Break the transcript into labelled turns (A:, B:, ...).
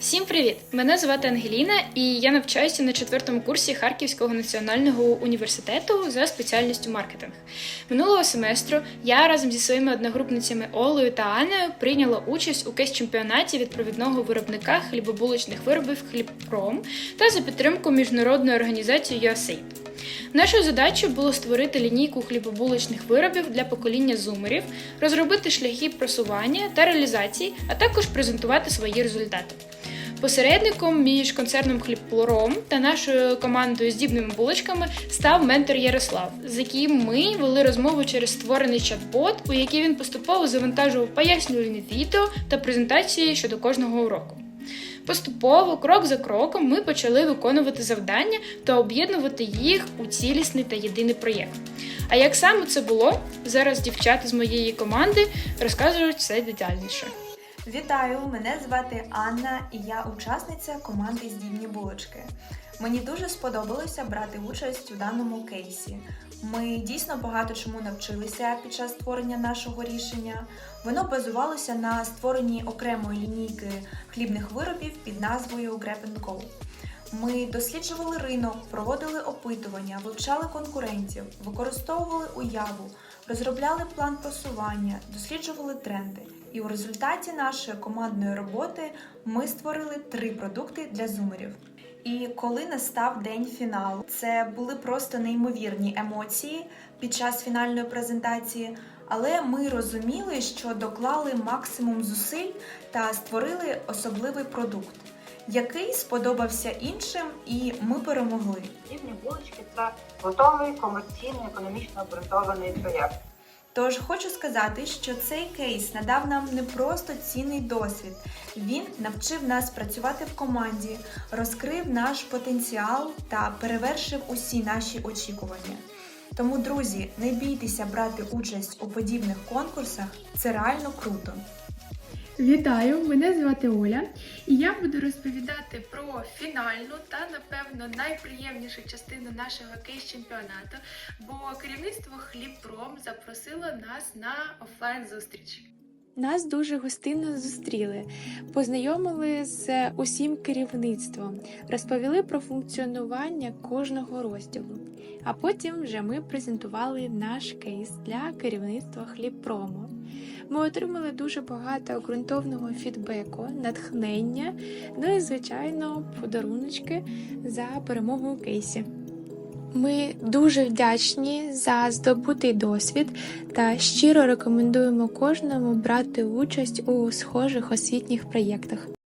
A: Всім привіт! Мене звати Ангеліна, і я навчаюся на четвертому курсі Харківського національного університету за спеціальністю маркетинг. Минулого семестру я разом зі своїми одногрупницями Олею та Анною прийняла участь у кейс-чемпіонаті відповідного виробника хлібобулочних виробів Хлібпром та за підтримку міжнародної організації USAID. Нашою задачею було створити лінійку хлібобулочних виробів для покоління зумерів, розробити шляхи просування та реалізації, а також презентувати свої результати. Посередником між концерном Хлібпром та нашою командою здібними булочками став ментор Ярослав, з яким ми вели розмову через створений чат-бот, у який він поступово завантажував пояснювальні відео та презентації щодо кожного уроку. Поступово, крок за кроком, ми почали виконувати завдання та об'єднувати їх у цілісний та єдиний проєкт. А як саме це було, зараз дівчата з моєї команди розкажуть все детальніше.
B: Вітаю! Мене звати Анна і я учасниця команди Здібні булочки. Мені дуже сподобалося брати участь у даному кейсі. Ми дійсно багато чому навчилися під час створення нашого рішення. Воно базувалося на створенні окремої лінійки хлібних виробів під назвою Grab Go. Ми досліджували ринок, проводили опитування, вивчали конкурентів, використовували уяву, розробляли план просування, досліджували тренди. І у результаті нашої командної роботи ми створили три продукти для зумерів. І коли настав день фіналу, це були просто неймовірні емоції під час фінальної презентації. Але ми розуміли, що доклали максимум зусиль та створили особливий продукт, який сподобався іншим, і ми перемогли.
C: Рівні булочки це готовий комерційно економічно обґрунтований проєкт.
B: Тож хочу сказати, що цей кейс надав нам не просто цінний досвід, він навчив нас працювати в команді, розкрив наш потенціал та перевершив усі наші очікування. Тому, друзі, не бійтеся брати участь у подібних конкурсах, це реально круто.
D: Вітаю! Мене звати Оля, і я буду розповідати про фінальну та, напевно, найприємнішу частину нашого кейс-чемпіонату, бо керівництво Хлібпром запросило нас на офлайн зустріч.
E: Нас дуже гостинно зустріли, познайомили з усім керівництвом, розповіли про функціонування кожного розділу. А потім вже ми презентували наш кейс для керівництва Хлібпрому. Ми отримали дуже багато ґрунтовного фідбеку, натхнення, ну і, звичайно, подаруночки за перемогу у кейсі. Ми дуже вдячні за здобутий досвід та щиро рекомендуємо кожному брати участь у схожих освітніх проєктах.